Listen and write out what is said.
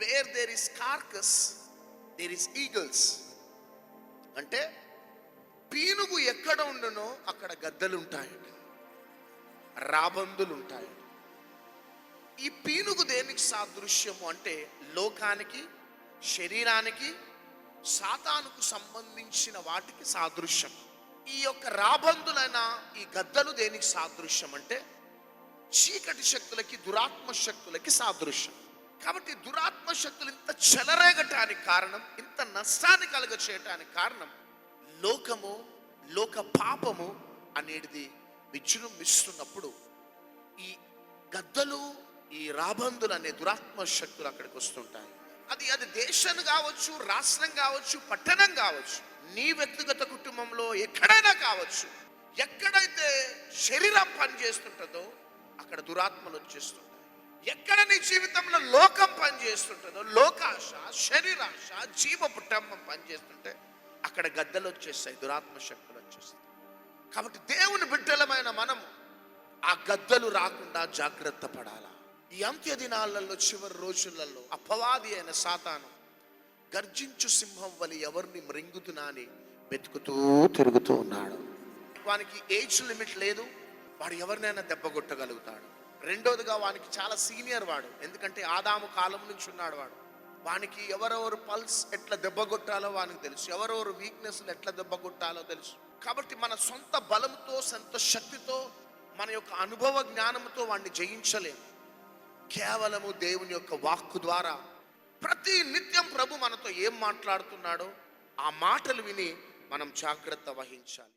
Where there is carcass there is eagles అంటే పీనుగు ఎక్కడ ఉండనో అక్కడ గద్దలు ఉంటాయండి రాబందులు ఉంటాయి ఈ పీనుగు దేనికి సాదృశ్యము అంటే లోకానికి శరీరానికి సాతానుకు సంబంధించిన వాటికి సాదృశ్యం. ఈ యొక్క రాబందులైన ఈ గద్దలు దేనికి సాదృశ్యం అంటే చీకటి శక్తులకి దురాత్మ శక్తులకి సాదృశ్యం. కాబట్టి దురాత్మ శక్తులు ఇంత చెలరేగటానికి కారణం ఇంత నష్టాన్ని కలుగ చేయటానికి కారణం లోకము లోక పాపము అనేది విజృంభిస్తున్నప్పుడు ఈ గద్దలు ఈ రాబందులు అనే దురాత్మ శక్తులు అక్కడికి వస్తుంటాయి. అది అది దేశం కావచ్చు రాష్ట్రం కావచ్చు పట్టణం కావచ్చు నీ వ్యక్తిగత కుటుంబంలో ఎక్కడైనా కావచ్చు ఎక్కడైతే శరీరం పనిచేస్తుంటుందో అక్కడ దురాత్మలు వచ్చేస్తుంటాయి. ఎక్కడ నీ జీవితంలో లోకం పనిచేస్తుంటుందో లోకాశ శరీరాశ జీవ కుటుంబం పనిచేస్తుంటే అక్కడ గద్దలు వచ్చేస్తాయి దురాత్మ శక్తులు వచ్చేస్తాయి. కాబట్టి దేవుని బిడ్డలమైన మనము ఆ గద్దలు రాకుండా జాగ్రత్త పడాలా. ఈ అంత్య దినాలలో చివరి రోజులలో అపవాది అయిన సాతాను గర్జించు సింహం వలి ఎవరిని మృంగుతున్నా అని వెతుకుతూ తిరుగుతూ ఉన్నాడు. వానికి ఏజ్ లిమిట్ లేదు వాడు ఎవరినైనా దెబ్బ కొట్టగలుగుతాడు. రెండోదిగా వానికి చాలా సీనియర్ వాడు. ఎందుకంటే ఆదాము కాలం నుంచి ఉన్నాడు వాడు. వానికి ఎవరెవరు పల్స్ ఎట్లా దెబ్బగొట్టాలో వానికి తెలుసు. ఎవరెవరు వీక్నెస్లు ఎట్లా దెబ్బగొట్టాలో తెలుసు. కాబట్టి మన సొంత బలంతో సొంత శక్తితో మన యొక్క అనుభవ జ్ఞానంతో వాడిని జయించలేము. కేవలము దేవుని యొక్క వాక్కు ద్వారా ప్రతి నిత్యం ప్రభు మనతో ఏం మాట్లాడుతున్నాడో ఆ మాటలు విని మనం జాగ్రత్త వహించాలి.